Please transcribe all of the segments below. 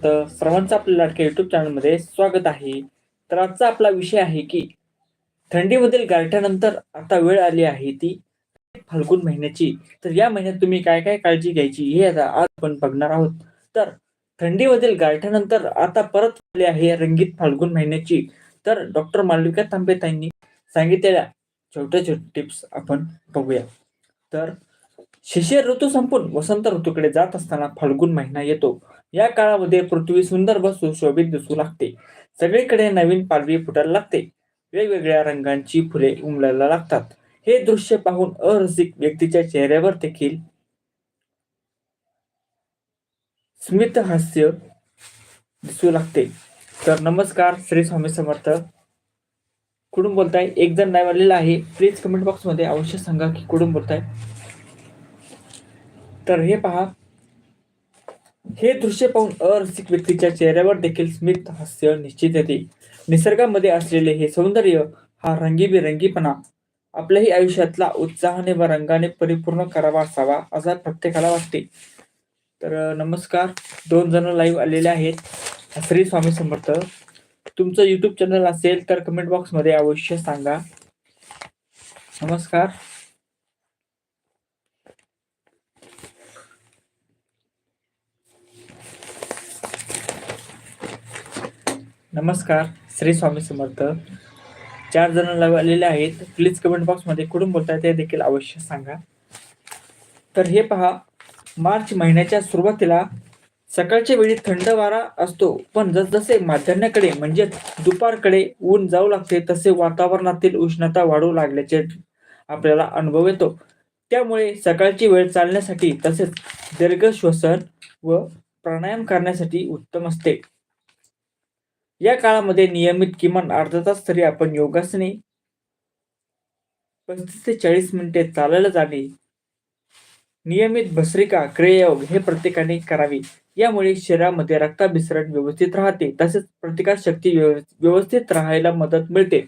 तर सर्वांचं आपल्या लाडक्या युट्यूब चॅनलमध्ये स्वागत आहे. तर आजचा आपला विषय आहे की थंडीमधील गारठ्यानंतर आता वेळ आली आहे ती फाल्गुन महिन्याची. तर या महिन्यात तुम्ही काय काय काळजी घ्यायची हे आता आज आपण बघणार आहोत. तर थंडीमधील गारठ्यानंतर आता परत आली आहे रंगीत फाल्गुन महिन्याची. तर डॉक्टर मालविका तांबेतांनी सांगितलेल्या छोट्या छोट्या टिप्स आपण बघूया. तर शिशिर ऋतू संपून वसंत ऋतूकडे जात असताना फाल्गुन महिना येतो. या काळामध्ये पृथ्वी सुंदर व सुशोभित दिसू लागते. सगळीकडे नवीन पालवी फुटायला लागते. वेगवेगळ्या रंगांची फुले उमलायला लागतात. हे दृश्य पाहून अरसिक व्यक्तीच्या चेहऱ्यावर देखील स्मित हास्य दिसू लागते. तर नमस्कार श्री स्वामी समर्थ. कुठून बोलताय? एक जण नाही आलेला आहे. प्लीज कमेंट बॉक्समध्ये अवश्य सांगा की कुठून बोलताय? तर हे पहा. हे दृश्य पाहून अरसिक व्यक्तीच्या चेहऱ्यावर देखील स्मित हास्य निश्चित येते. निसर्गामध्ये असलेले हे सौंदर्य हा रंगीबेरंगीपणा. आपल्याही आयुष्यातला उत्साहाने व रंगाने परिपूर्ण करावा असावा असा प्रत्येकाला वाटते. तर नमस्कार. दोन जण लाईव्ह आलेले आहेत. श्री स्वामी समर्थ. तुमचं युट्यूब चॅनल असेल तर कमेंट बॉक्समध्ये अवश्य सांगा. नमस्कार. नमस्कार श्री स्वामी समर्थ. चार जण लाईव्ह आलेले आहेत. प्लीज कमेंट बॉक्समध्ये कुठून बोलताय ते देखील अवश्य सांगा. तर हे पहा मार्च महिन्याच्या सुरुवातीला सकाळच्या वेळी थंड वारा असतो. पण जसजसे माध्यान्याकडे म्हणजे दुपारकडे ऊन जाऊ लागते तसे वातावरणातील उष्णता वाढू लागल्याचे आपल्याला अनुभव येतो. त्यामुळे सकाळची वेळ चालण्यासाठी तसेच दीर्घ श्वसन व प्राणायाम करण्यासाठी उत्तम असते. या काळामध्ये नियमित किमान अर्धा तास तरी आपण योगासने पस्तीस ते चाळीस मिनिटे चालायला जाणे नियमित भस्त्रिका क्रियायोग हे प्रत्येकाने करावे. यामुळे शरीरामध्ये रक्ताभिसरण व्यवस्थित राहते तसेच प्रतिकार शक्ती व्यव- व्यवस्थित राहायला मदत मिळते.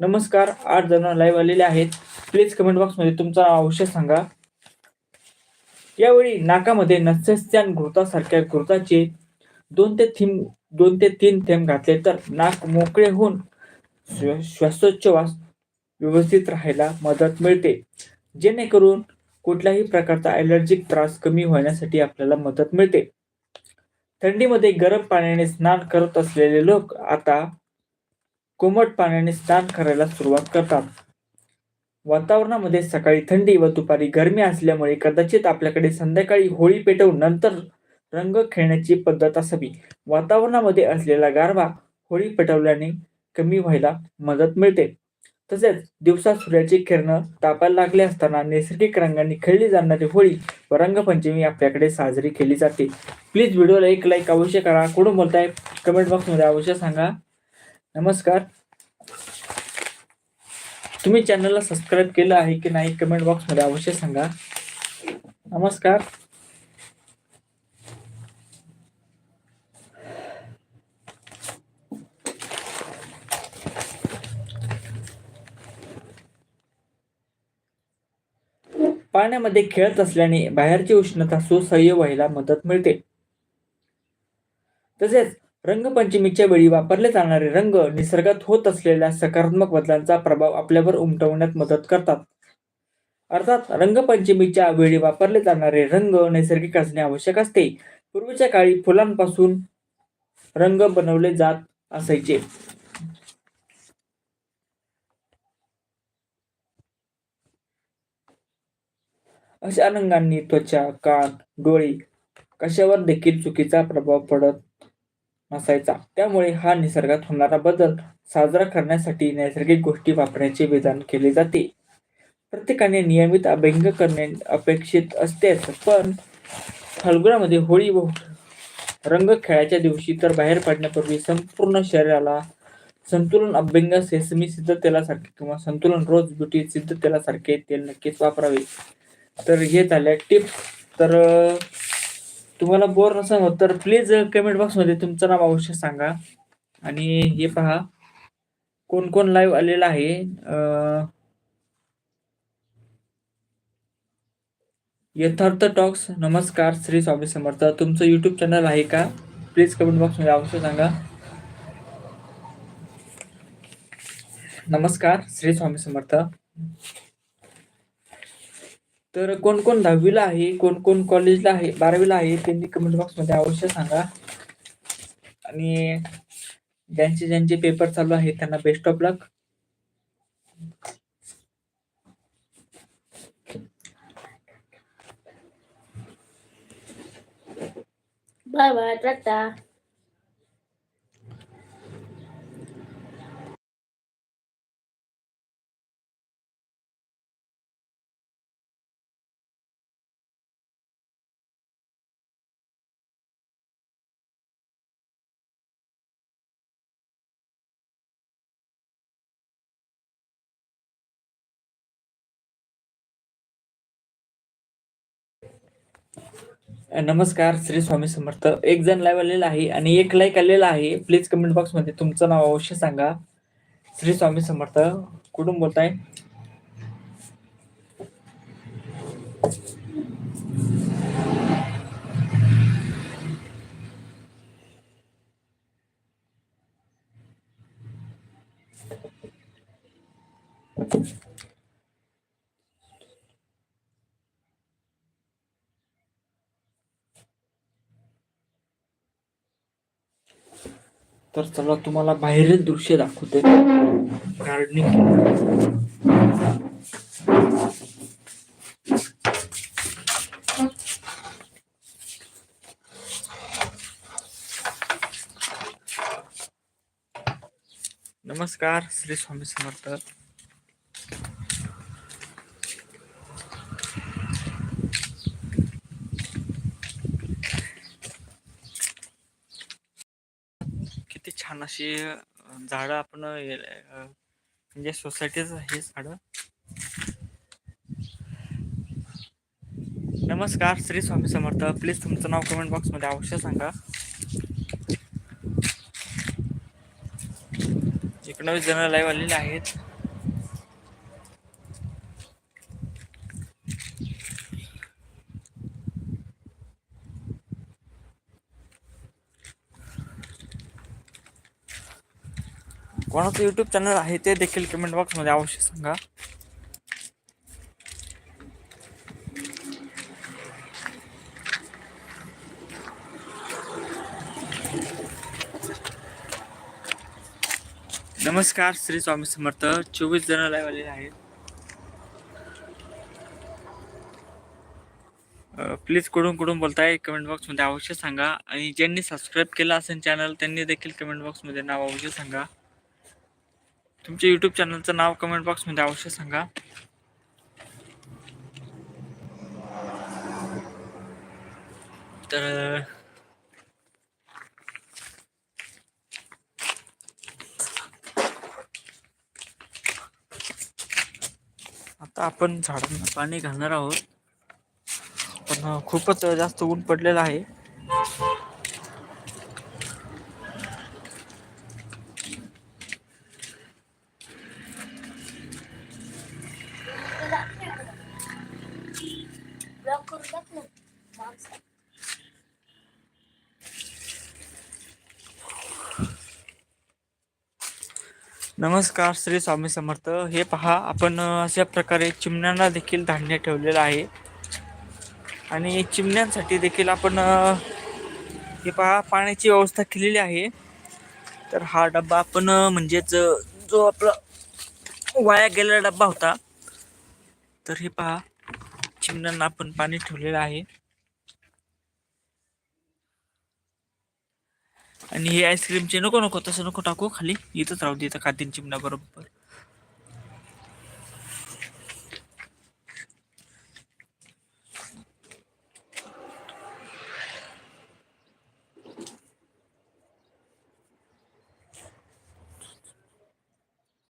नमस्कार आठ जण लाईव्ह आलेले आहेत. प्लीज कमेंट बॉक्समध्ये तुमचा अवश्य सांगा. यावेळी नाकामध्ये नस्यस्यान घृतासारख्या घृताचे दोन ते थीम दोन ते तीन थेंब घातले तर नाक मोकळे होऊन श्वासोच्छवास व्यवस्थित राहायला मदत मिळते. जेणेकरून कुठल्याही प्रकारचा ॲलर्जिक त्रास कमी होण्यासाठी आपल्याला मदत मिळते. थंडीमध्ये गरम पाण्याने स्नान करत असलेले लोक आता कोमट पाण्याने स्नान करायला सुरुवात करतात. वातावरणामध्ये सकाळी थंडी व दुपारी गरमी असल्यामुळे कदाचित आपल्याकडे संध्याकाळी होळी पेटवून नंतर रंग खेळण्याची पद्धत असावी. वातावरणामध्ये असलेला गारवा होळी पेटवल्याने कमी व्हायला मदत मिळते. तसेच दिवसा सूर्याची किरण तापायला लागले असताना नैसर्गिक रंगांनी खेळली जाणारी होळी व रंगपंचमी आपल्याकडे साजरी केली जाते. प्लीज व्हिडिओला एक लाईक अवश्य करा. कुठून बोलताय? कमेंट बॉक्समध्ये अवश्य सांगा. नमस्कार. तुम्ही चॅनलला सबस्क्राईब केलं आहे की नाही कमेंट बॉक्समध्ये अवश्य सांगा. नमस्कार. पाण्यामध्ये खेळत असल्याने बाहेरची उष्णता सुसह्य व्हायला मदत मिळते. तसेच रंगपंचमीच्या वेळी वापरले जाणारे रंग निसर्गात होत असलेल्या सकारात्मक बदलांचा प्रभाव आपल्यावर उमटवण्यात मदत करतात. अर्थात रंगपंचमीच्या वेळी वापरले जाणारे रंग नैसर्गिक असणे आवश्यक असते. पूर्वीच्या काळी फुलांपासून रंग बनवले जात असायचे. अशा रंगांनी त्वचा कान डोळे कशावर देखील चुकीचा प्रभाव पडत नसायचा. त्यामुळे हा निसर्गात होणारा बदल साजरा करण्यासाठी नैसर्गिक गोष्टी वापरण्याचे विधान केले जाते. प्रत्येकाने नियमित अभ्यंग करणे अपेक्षित असतेच पण फाल्गुनामध्ये होळी व रंग खेळाच्या दिवशी तर बाहेर पडण्यापूर्वी संपूर्ण शरीराला संतुलन अभ्यंग सेसमी सिद्ध तेलासारखे किंवा संतुलन रोज ब्युटी सिद्ध तेलासारखे तेल नक्कीच वापरावे. तर हे झाल्या टिप्स तर तुम्हाला बोर नसेल होत तर प्लीज कमेंट बॉक्समध्ये तुमचं नाव अवश्य सांगा. आणि हे पहा कोण कोण लाईव्ह आलेला आहे यथार्थ टॉक्स नमस्कार श्री स्वामी समर्थ. तुमचं युट्यूब चॅनल आहे का? प्लीज कमेंट बॉक्समध्ये अवश्य सांगा. नमस्कार श्री स्वामी समर्थ. तर कोण कोण दहावीला आहे कोण कोण कॉलेजला आहे बारावीला आहे त्यांनी कमेंट बॉक्समध्ये अवश्य सांगा. आणि ज्यांचे ज्यांचे पेपर चालू आहेत त्यांना best of luck bye bye tata. नमस्कार श्री स्वामी समर्थ. एक जण लाईव्ह आलेला आहे आणि एक लाईक आलेला आहे. प्लीज कमेंट बॉक्समध्ये तुमचं नाव अवश्य सांगा. श्री स्वामी समर्थ कुठून बोलताय? तर चला तुम्हाला बाहेरील दृश्य दाखवते. गार्डनिंग नमस्कार श्री स्वामी समर्थ. छान अशी झाडं आपण म्हणजे सोसायटीच आहे झाडं. नमस्कार श्री स्वामी समर्थ. प्लीज तुमचं नाव कमेंट बॉक्समध्ये अवश्य सांगा. एकोणावीस जण लाईव्ह आलेले आहेत. कोणाचं युट्यूब चॅनल आहे ते देखील कमेंट बॉक्समध्ये अवश्य सांगा. नमस्कार श्री स्वामी समर्थ. चोवीस जण लाईव्ह आलेले आहेत. प्लीज कुठून कुठून बोलताय कमेंट बॉक्समध्ये अवश्य सांगा. आणि ज्यांनी सबस्क्राईब केलं असेल चॅनल त्यांनी देखील कमेंट बॉक्समध्ये नाव अवश्य सांगा. तुमच्या यूट्यूब चॅनलचं नाव कमेंट बॉक्समध्ये अवश्य सांगा. तर आता आपण झाडांना पाणी घालणार आहोत. पण खूपच जास्त ऊन पडलेलं आहे. नमस्कार श्री स्वामी समर्थ. हे पहा आपण अशा प्रकारे चिमण्यांना देखील धान्य ठेवलेलं आहे. आणि चिमण्यांसाठी देखील आपण हे पहा पाण्याची व्यवस्था केलेली आहे. तर हा डब्बा आपण म्हणजेच जो आपला वाया गेलेला डब्बा होता. तर हे पहा चिमण्यांना आपण पाणी ठेवलेलं आहे. आणि हे आईस्क्रीमचे नको नको तसं नको टाकू खाली. इथंच राहू दे इथं खातील चिमणा बरोबर.